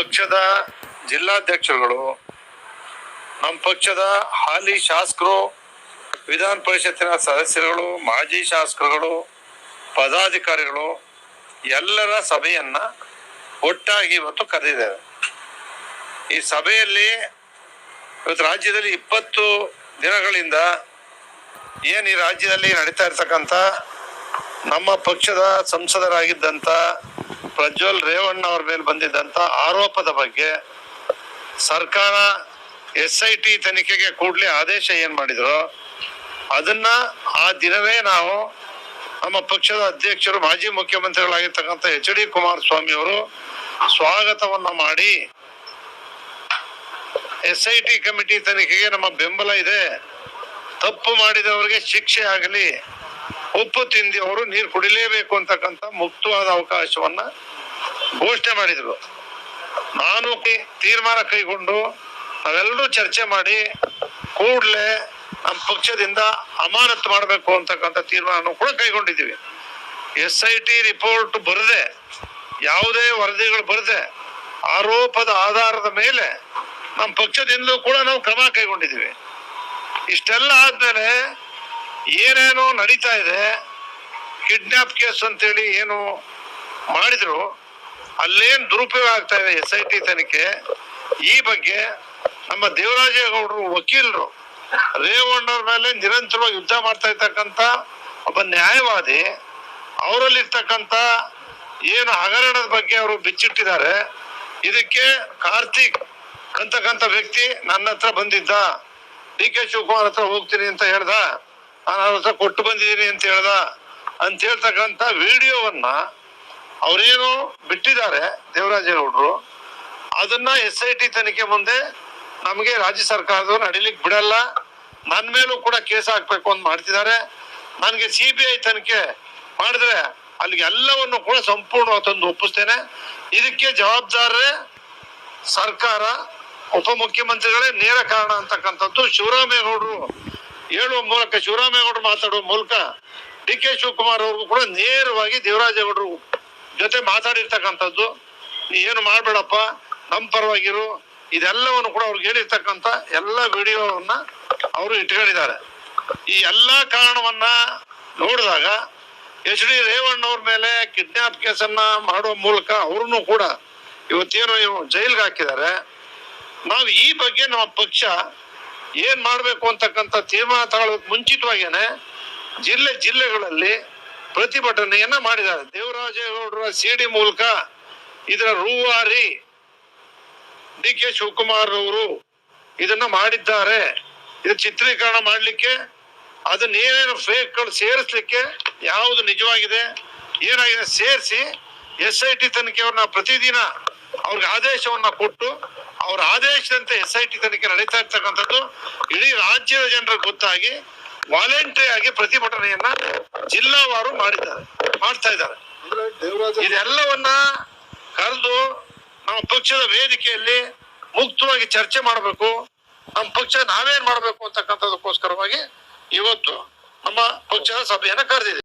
ಪಕ್ಷದ ಜಿಲ್ಲಾಧ್ಯಕ್ಷರುಗಳು, ನಮ್ಮ ಪಕ್ಷದ ಹಾಲಿ ಶಾಸಕರು, ವಿಧಾನ ಪರಿಷತ್ತಿನ ಸದಸ್ಯರುಗಳು, ಮಾಜಿ ಶಾಸಕರುಗಳು, ಪದಾಧಿಕಾರಿಗಳು, ಎಲ್ಲರ ಸಭೆಯನ್ನ ಒಟ್ಟಾಗಿ ಇವತ್ತು ಕರೆದಿದ್ದೇವೆ ಈ ಸಭೆಯಲ್ಲಿ ಇವತ್ತು ರಾಜ್ಯದಲ್ಲಿ ಇಪ್ಪತ್ತು ದಿನಗಳಿಂದ ಏನು ಈ ರಾಜ್ಯದಲ್ಲಿ ನಡೀತಾ ಇರ್ತಕ್ಕಂಥ ನಮ್ಮ ಪಕ್ಷದ ಸಂಸದರಾಗಿದ್ದಂಥ ಪ್ರಜ್ವಲ್ ರೇವಣ್ಣ ಅವ್ರ ಮೇಲೆ ಬಂದಿದ್ದಂತ ಆರೋಪದ ಬಗ್ಗೆ ಸರ್ಕಾರ ಎಸ್ ಐ ಟಿ ತನಿಖೆಗೆ ಕೂಡಲೇ ಆದೇಶ ಏನು ಮಾಡಿದ್ರು? ಅದನ್ನ ಆ ದಿನವೇ ನಾವು ನಮ್ಮ ಪಕ್ಷದ ಅಧ್ಯಕ್ಷರು, ಮಾಜಿ ಮುಖ್ಯಮಂತ್ರಿಗಳಾಗಿರ್ತಕ್ಕಂಥ ಎಚ್ ಡಿ ಕುಮಾರಸ್ವಾಮಿ ಅವರು ಸ್ವಾಗತವನ್ನ ಮಾಡಿ ಎಸ್ ಐ ಟಿ ಕಮಿಟಿ ತನಿಖೆಗೆ ನಮ್ಮ ಬೆಂಬಲ ಇದೆ. ತಪ್ಪು ಮಾಡಿದವರಿಗೆ ಶಿಕ್ಷೆ ಆಗಲಿ ಉಪ್ಪು ತಿಂದಿಯವರು ನೀರು ಕುಡಿಲೇಬೇಕು ಅಂತಕ್ಕಂಥ ಮುಕ್ತವಾದ ಅವಕಾಶವನ್ನ ಘೋಷಣೆ ಮಾಡಿದ್ರು. ನಾನು ತೀರ್ಮಾನ ಕೈಗೊಂಡು ನಾವೆಲ್ಲರೂ ಚರ್ಚೆ ಮಾಡಿ ಕೂಡಲೇ ನಮ್ಮ ಪಕ್ಷದಿಂದ ಅಮಾನತ್ ಮಾಡಬೇಕು ಅಂತಕ್ಕಂಥ ತೀರ್ಮಾನ ಕೂಡ ಕೈಗೊಂಡಿದ್ದೀವಿ. ಎಸ್ ಐ ಟಿ ರಿಪೋರ್ಟ್ ಬರದೆ, ಯಾವುದೇ ವರದಿಗಳು ಬರದೆ, ಆರೋಪದ ಆಧಾರದ ಮೇಲೆ ನಮ್ಮ ಪಕ್ಷದಿಂದಲೂ ಕೂಡ ನಾವು ಕ್ರಮ ಕೈಗೊಂಡಿದ್ದೀವಿ. ಇಷ್ಟೆಲ್ಲ ಆದ್ಮೇಲೆ ಏನೇನೋ ನಡೀತಾ ಇದೆ ಕಿಡ್ನಾಪ್ ಕೇಸ್ ಅಂತೇಳಿ ಏನು ಮಾಡಿದ್ರು, ಅಲ್ಲೇನು ದುರುಪಯೋಗ ಆಗ್ತಾ ಇದೆ ಎಸ್ ಐ ಟಿ ತನಿಖೆ, ಈ ಬಗ್ಗೆ ನಮ್ಮ ದೇವರಾಜೇಗೌಡರು ವಕೀಲರು, ರೇವಣ್ಣವ್ರ ಮೇಲೆ ನಿರಂತರವಾಗಿ ಯುದ್ಧ ಮಾಡ್ತಾ ಇರ್ತಕ್ಕಂಥ ಒಬ್ಬ ನ್ಯಾಯವಾದಿ, ಅವರಲ್ಲಿರ್ತಕ್ಕಂಥ ಏನು ಹಗರಣದ ಬಗ್ಗೆ ಅವರು ಬಿಚ್ಚಿಟ್ಟಿದ್ದಾರೆ. ಇದಕ್ಕೆ ಕಾರ್ತಿಕ್ ಅಂತಕ್ಕಂಥ ವ್ಯಕ್ತಿ ನನ್ನ ಹತ್ರ ಬಂದಿದ್ದ. ಡಿ ಕೆ ಶಿವಕುಮಾರ್ ಹತ್ರ ಹೋಗ್ತೀನಿ ಅಂತ ಹೇಳ್ದ. ಹತ್ರ ಕೊಟ್ಟು ಬಂದಿದ್ದೀನಿ ಅಂತ ಹೇಳ್ದ. ಅಂತ ಹೇಳ್ತಕ್ಕಂಥ ವಿಡಿಯೋವನ್ನ ಅವರೇನು ಬಿಟ್ಟಿದ್ದಾರೆ, ದೇವರಾಜೇಗೌಡರು. ಅದನ್ನ ಎಸ್ ಐ ಟಿ ತನಿಖೆ ಮುಂದೆ ನಮಗೆ ರಾಜ್ಯ ಸರ್ಕಾರದವ್ರು ನಡಿಲಿಕ್ಕೆ ಬಿಡಲ್ಲ. ನನ್ನ ಮೇಲೂ ಕೂಡ ಕೇಸ್ ಹಾಕ್ಬೇಕು ಅಂತ ಮಾಡ್ತಿದ್ದಾರೆ. ನನಗೆ ಸಿ ಬಿ ಐ ತನಿಖೆ ಮಾಡಿದ್ರೆ ಅಲ್ಲಿಗೆ ಎಲ್ಲವನ್ನು ಕೂಡ ಸಂಪೂರ್ಣವಾಗಿ ತಂದು ಒಪ್ಪಿಸ್ತೇನೆ. ಇದಕ್ಕೆ ಜವಾಬ್ದಾರರೇ ಸರ್ಕಾರ, ಉಪಮುಖ್ಯಮಂತ್ರಿಗಳೇ ನೇರ ಕಾರಣ ಅಂತಕ್ಕಂಥದ್ದು ಶಿವರಾಮೇಗೌಡರು. ಹೇಳುವ ಮೂಲಕ ಶಿವರಾಮೇಗೌಡರು ಮಾತಾಡುವ ಮೂಲಕ ಡಿ ಕೆ ಶಿವಕುಮಾರ್ ಅವ್ರಿಗೂ ಕೂಡ ನೇರವಾಗಿ ದೇವರಾಜೇಗೌಡರು ಜೊತೆ ಮಾತಾಡಿರ್ತಕ್ಕಂಥದ್ದು. ನೀ ಏನು ಮಾಡಬೇಡಪ್ಪ ನಮ್ಮ ಪರವಾಗಿರು. ಇದೆಲ್ಲವನ್ನು ಕೂಡ ಅವ್ರಿಗೆ ಹೇಳಿರ್ತಕ್ಕಂಥ ಎಲ್ಲ ವಿಡಿಯೋವನ್ನ ಅವರು ಇಟ್ಕೊಂಡಿದ್ದಾರೆ. ಈ ಎಲ್ಲ ಕಾರಣವನ್ನ ನೋಡಿದಾಗ ಎಚ್ ಡಿ ರೇವಣ್ಣ ಅವ್ರ ಮೇಲೆ ಕಿಡ್ನಾಪ್ ಕೇಸನ್ನ ಮಾಡುವ ಮೂಲಕ ಅವ್ರನ್ನು ಕೂಡ ಇವತ್ತೇನು ಜೈಲ್ಗೆ ಹಾಕಿದ್ದಾರೆ. ನಾವು ಈ ಬಗ್ಗೆ ನಮ್ಮ ಪಕ್ಷ ಏನ್ ಮಾಡ್ಬೇಕು ಅಂತಕ್ಕಂಥ ತೀರ್ಮಾನ ತಗೊಳ್ಳೋಕೆ ಮುಂಚಿತವಾಗೇನೆ ಜಿಲ್ಲೆ ಜಿಲ್ಲೆಗಳಲ್ಲಿ ಪ್ರತಿಭಟನೆಯನ್ನ ಮಾಡಿದ್ದಾರೆ. ದೇವರಾಜೇಗೌಡರ ಸಿಡಿ ಮೂಲಕ ಇದರ ರೂವಾರಿ ಡಿ ಕೆ ಶಿವಕುಮಾರ್ ಅವರು ಇದನ್ನ ಮಾಡಿದ್ದಾರೆ. ಇದು ಚಿತ್ರೀಕರಣ ಮಾಡ್ಲಿಕ್ಕೆ, ಅದನ್ನ ಏನೇನು ಫೇಕ್ಗಳು ಸೇರಿಸ್ಲಿಕ್ಕೆ ಯಾವುದು ನಿಜವಾಗಿದೆ, ಏನಾಗಿದೆ ಸೇರಿಸಿ ಎಸ್ ಐ ಟಿ ತನಿಖೆಯವ್ರನ್ನ ಪ್ರತಿದಿನ ಅವ್ರಿಗೆ ಆದೇಶವನ್ನ ಕೊಟ್ಟು ಅವ್ರ ಆದೇಶದಂತೆ ಎಸ್ ಐ ಟಿ ತನಿಖೆ ನಡೀತಾ ಇರ್ತಕ್ಕಂಥದ್ದು ಇಡೀ ರಾಜ್ಯದ ಜನರಿಗೆ ಗೊತ್ತಾಗಿ ವಾಲಂಟರಿ ಆಗಿ ಪ್ರತಿಭಟನೆಯನ್ನ ಜಿಲ್ಲಾವಾರು ಮಾಡಿದ್ದಾರೆ ಮಾಡ್ತಾ ಇದ್ದಾರೆ. ಇದೆಲ್ಲವನ್ನ ಕರೆದು ನಮ್ಮ ಪಕ್ಷದ ವೇದಿಕೆಯಲ್ಲಿ ಮುಕ್ತವಾಗಿ ಚರ್ಚೆ ಮಾಡಬೇಕು ನಮ್ಮ ಪಕ್ಷ ನಾವೇನ್ ಮಾಡಬೇಕು ಅಂತಕ್ಕಂಥದಕ್ಕೋಸ್ಕರವಾಗಿ ಇವತ್ತು ನಮ್ಮ ಪಕ್ಷದ ಸಭೆಯನ್ನ ಕರೆದಿದೆ.